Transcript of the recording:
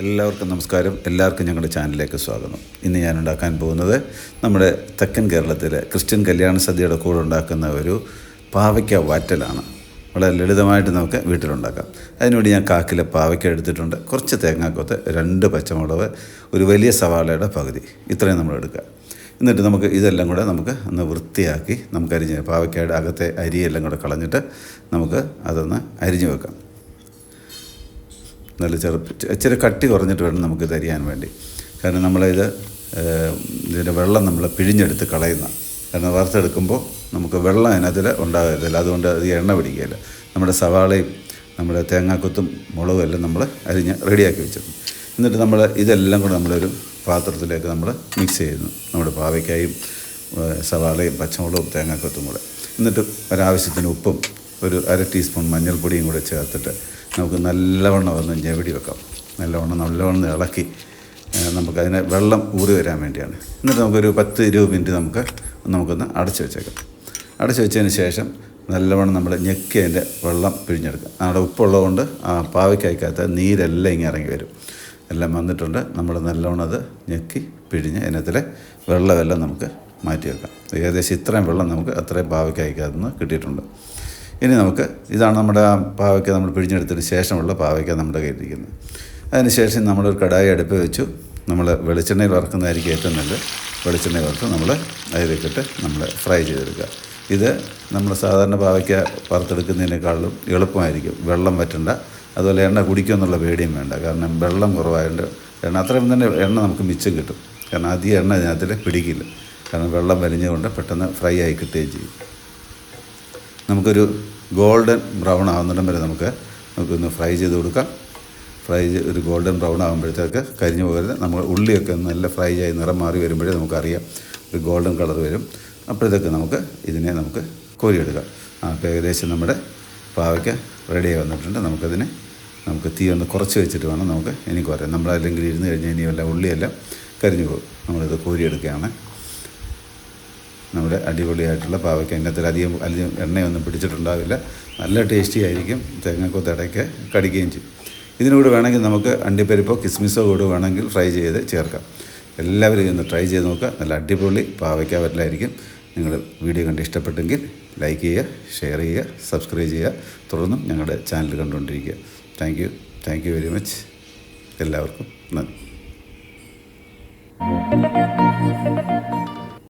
എല്ലാവർക്കും നമസ്കാരം. എല്ലാവർക്കും ഞങ്ങളുടെ ചാനലിലേക്ക് സ്വാഗതം. ഇന്ന് ഞാൻ ഉണ്ടാക്കാൻ പോകുന്നത് നമ്മുടെ തെക്കൻ കേരളത്തിലെ ക്രിസ്ത്യൻ കല്യാണ സദ്യയുടെ കൂടെ ഉണ്ടാക്കുന്ന ഒരു പാവയ്ക്ക വാറ്റലാണ്. വളരെ ലളിതമായിട്ട് നമുക്ക് വീട്ടിലുണ്ടാക്കാം. അതിനുവേണ്ടി ഞാൻ കാക്കിലെ പാവയ്ക്ക എടുത്തിട്ടുണ്ട്. കുറച്ച് തേങ്ങാക്കൊത്ത് രണ്ട് പച്ചമുളക് ഒരു വലിയ സവാളയുടെ പകുതി. ഇത്രയും നമ്മൾ എടുക്കുക. എന്നിട്ട് നമുക്ക് ഇതെല്ലാം കൂടെ നമുക്ക് ഒന്ന് വൃത്തിയാക്കി നമുക്ക് അരിഞ്ഞ് പാവയ്ക്കയുടെ അകത്തെ അരിയെല്ലാം കൂടെ കളഞ്ഞിട്ട് നമുക്ക് അതൊന്ന് അരിഞ്ഞു വെക്കാം. നല്ല ചെറു ഇച്ചിരി കട്ടി കുറഞ്ഞിട്ട് വേണം നമുക്ക് തരിയാൻ വേണ്ടി. കാരണം നമ്മളിത് ഇതിന്റെ വെള്ളം നമ്മൾ പിഴിഞ്ഞെടുത്ത് കളയുന്ന. കാരണം വറുത്തെടുക്കുമ്പോൾ നമുക്ക് വെള്ളം അതിനകത്തിൽ ഉണ്ടാകത്തില്ല. അതുകൊണ്ട് അത് എണ്ണ പിടിക്കുകയില്ല. നമ്മുടെ സവാളയും നമ്മുടെ തേങ്ങാക്കൊത്തും മുളകും എല്ലാം നമ്മൾ അരിഞ്ഞ് റെഡിയാക്കി വെച്ചിട്ടുണ്ട്. എന്നിട്ട് നമ്മൾ ഇതെല്ലാം കൂടെ നമ്മളൊരു പാത്രത്തിലേക്ക് നമ്മൾ മിക്സ് ചെയ്യുന്നു. നമ്മുടെ പാവയ്ക്കായും സവാളയും പച്ചമുളകും തേങ്ങാക്കൊത്തും കൂടെ. എന്നിട്ട് ഒരാവശ്യത്തിന് ഉപ്പും ഒരു അര ടീസ്പൂൺ മഞ്ഞൾപ്പൊടിയും കൂടെ ചേർത്തിട്ട് നമുക്ക് നല്ലവണ്ണം ഒന്ന് ഞെവിടി വെക്കാം. നല്ലവണ്ണം നല്ലവണ്ണം ഇളക്കി നമുക്കതിനെ വെള്ളം ഊറി വരാൻ വേണ്ടിയാണ്. എന്നിട്ട് നമുക്കൊരു പത്ത് ഇരുപത് മിനിറ്റ് നമുക്ക് നമുക്കൊന്ന് അടച്ചു വെച്ചേക്കാം. അടച്ചു വെച്ചതിന് ശേഷം നല്ലവണ്ണം നമ്മൾ ഞെക്കി അതിന്റെ വെള്ളം പിഴിഞ്ഞെടുക്കാം. അവിടെ ഉപ്പുള്ളതുകൊണ്ട് ആ പാവയ്ക്കകത്ത് നീരെല്ലാം ഇങ്ങനെ ഇറങ്ങി വരും. എല്ലാം വന്നിട്ടുണ്ട്. നമ്മൾ നല്ലവണ്ണം അത് ഞെക്കി പിഴിഞ്ഞ് അതിനകത്തിലെ വെള്ളമെല്ലാം നമുക്ക് മാറ്റി വെക്കാം ഏകദേശം ഇത്രയും വെള്ളം നമുക്ക് അത്രയും പാവയ്ക്കകത്ത് കിട്ടിയിട്ടുണ്ട്. ഇനി നമുക്ക് ഇതാണ് നമ്മുടെ ആ പാവയ്ക്ക നമ്മൾ പിഴിഞ്ഞെടുത്തതിന് ശേഷമുള്ള പാവയ്ക്ക നമ്മുടെ കയ്യിലിരിക്കുന്നത്. അതിനുശേഷം നമ്മളൊരു കടായി അടുപ്പ് വെച്ചു. നമ്മൾ വെളിച്ചെണ്ണയിൽ വറക്കുന്നതായിരിക്കും ഏറ്റവും നല്ലത്. വെളിച്ചെണ്ണയിൽ വറുത്ത് നമ്മൾ അതിലേക്കിട്ട് നമ്മൾ ഫ്രൈ ചെയ്തെടുക്കുക. ഇത് നമ്മൾ സാധാരണ പാവയ്ക്ക വറുത്തെടുക്കുന്നതിനേക്കാളും എളുപ്പമായിരിക്കും. വെള്ളം വറ്റണ്ട. അതുപോലെ എണ്ണ കുടിക്കുമെന്നുള്ള പേടിയും വേണ്ട. കാരണം വെള്ളം കുറവായതുകൊണ്ട് എണ്ണ അത്രയും തന്നെ എണ്ണ നമുക്ക് മിച്ചം കിട്ടും. കാരണം അധികം എണ്ണ ഇതിനകത്തിൽ പിടിക്കില്ല. കാരണം വെള്ളം വലിഞ്ഞുകൊണ്ട് പെട്ടെന്ന് ഫ്രൈ ആയി കിട്ടുകയും ചെയ്യും. നമുക്കൊരു ഗോൾഡൻ ബ്രൗൺ ആവുന്നിടം വരെ നമുക്ക് നമുക്കൊന്ന് ഫ്രൈ ചെയ്ത് കൊടുക്കാം. ഫ്രൈ ഒരു ഗോൾഡൻ ബ്രൗൺ ആകുമ്പോഴത്തേക്ക് കരിഞ്ഞു പോകരുത്. നമ്മൾ ഉള്ളിയൊക്കെ നല്ല ഫ്രൈ ആയി നിറം മാറി വരുമ്പോഴേ നമുക്കറിയാം ഒരു ഗോൾഡൻ കളർ വരും. അപ്പോഴത്തേക്ക് നമുക്ക് ഇതിനെ നമുക്ക് കോരിയെടുക്കാം. അപ്പോൾ ഏകദേശം നമ്മുടെ പാവയ്ക്ക റെഡിയായി വന്നിട്ടുണ്ട്. നമുക്കതിനെ നമുക്ക് തീ ഒന്ന് കുറച്ച് വെച്ചിട്ട് വേണം നമുക്ക് ഇനി പറയാം നമ്മളല്ലെങ്കിൽ ഇരുന്ന് കഴിഞ്ഞാൽ ഇനിയെല്ലാം ഉള്ളിയെല്ലാം കരിഞ്ഞു പോകും. നമ്മളിത് കോരിയെടുക്കുകയാണ്. നമ്മുടെ അടിപൊളിയായിട്ടുള്ള പാവയ്ക്ക. അതിനകത്തിൽ അധികം അധികം എണ്ണയൊന്നും പിടിച്ചിട്ടുണ്ടാവില്ല. നല്ല ടേസ്റ്റി ആയിരിക്കും തേങ്ങക്കൊത്തടയ്ക്ക് കടിക്കുകയും ചെയ്യും. ഇതിനോട് വേണമെങ്കിൽ നമുക്ക് അണ്ടിപ്പരിപ്പോ കിസ്മിസോ കൂടെ വേണമെങ്കിൽ ഫ്രൈ ചെയ്ത് ചേർക്കാം. എല്ലാവരും ഇതൊന്ന് ട്രൈ ചെയ്ത് നോക്കുക. നല്ല അടിപൊളി പാവയ്ക്ക വരലായിരിക്കും. നിങ്ങൾ വീഡിയോ കണ്ട് ഇഷ്ടപ്പെട്ടെങ്കിൽ ലൈക്ക് ചെയ്യുക ഷെയർ ചെയ്യുക സബ്സ്ക്രൈബ് ചെയ്യുക. തുടർന്നും ഞങ്ങളുടെ channel കണ്ടുകൊണ്ടിരിക്കുക. Thank you thank you very much എല്ലാവർക്കും നന്ദി.